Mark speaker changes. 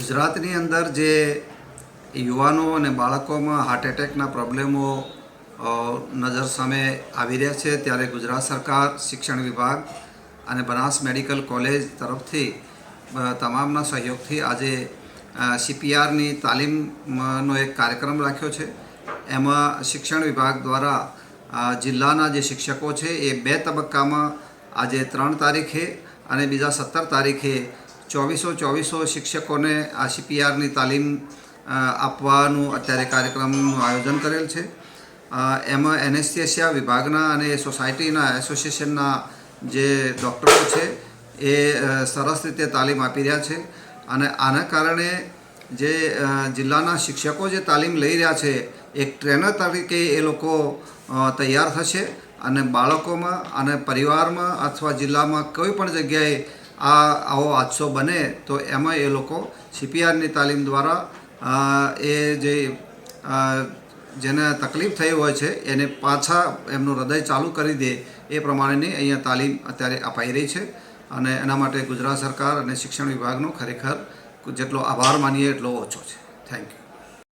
Speaker 1: ગુજરાતની અંદર જે યુવાનો અને બાળકોમાં હાર્ટ એટેકના પ્રોબ્લેમો નજર સામે આવી રહ્યા છે, ત્યારે ગુજરાત સરકાર, શિક્ષણ વિભાગ અને બનાસ મેડિકલ કોલેજ તરફથી તમામના સહયોગથી આજે સીપીઆરની તાલીમનો એક કાર્યક્રમ રાખ્યો છે. એમાં શિક્ષણ વિભાગ દ્વારા જિલ્લાના જે શિક્ષકો છે એ બે તબક્કામાં આજે ત્રણ તારીખે અને બીજા સત્તર તારીખે ચોવીસો ચોવીસો શિક્ષકોને આ સીપીઆરની તાલીમ આપવાનું અત્યારે કાર્યક્રમનું આયોજન કરેલ છે. એમાં એનેસ્થેસિયા વિભાગના અને સોસાયટીના એસોસિએશનના જે ડૉક્ટરો છે એ સરસ રીતે તાલીમ આપી રહ્યા છે. અને આના કારણે જે જિલ્લાના શિક્ષકો જે તાલીમ લઈ રહ્યા છે, એક ટ્રેનર તરીકે એ લોકો તૈયાર થશે. અને બાળકોમાં અને પરિવારમાં અથવા જિલ્લામાં કોઈ પણ જગ્યાએ આ આવો હાદસો બને તો એમાં એ લોકો સીપીઆરની તાલીમ દ્વારા એ જે જેને તકલીફ થઈ હોય છે, એને પાછા એમનું હૃદય ચાલુ કરી દે એ પ્રમાણેની અહીંયા તાલીમ અત્યારે અપાઈ રહી છે. અને એના માટે ગુજરાત સરકાર અને શિક્ષણ વિભાગનો ખરેખર જેટલો આભાર માનીએ એટલો ઓછો છે. Thank you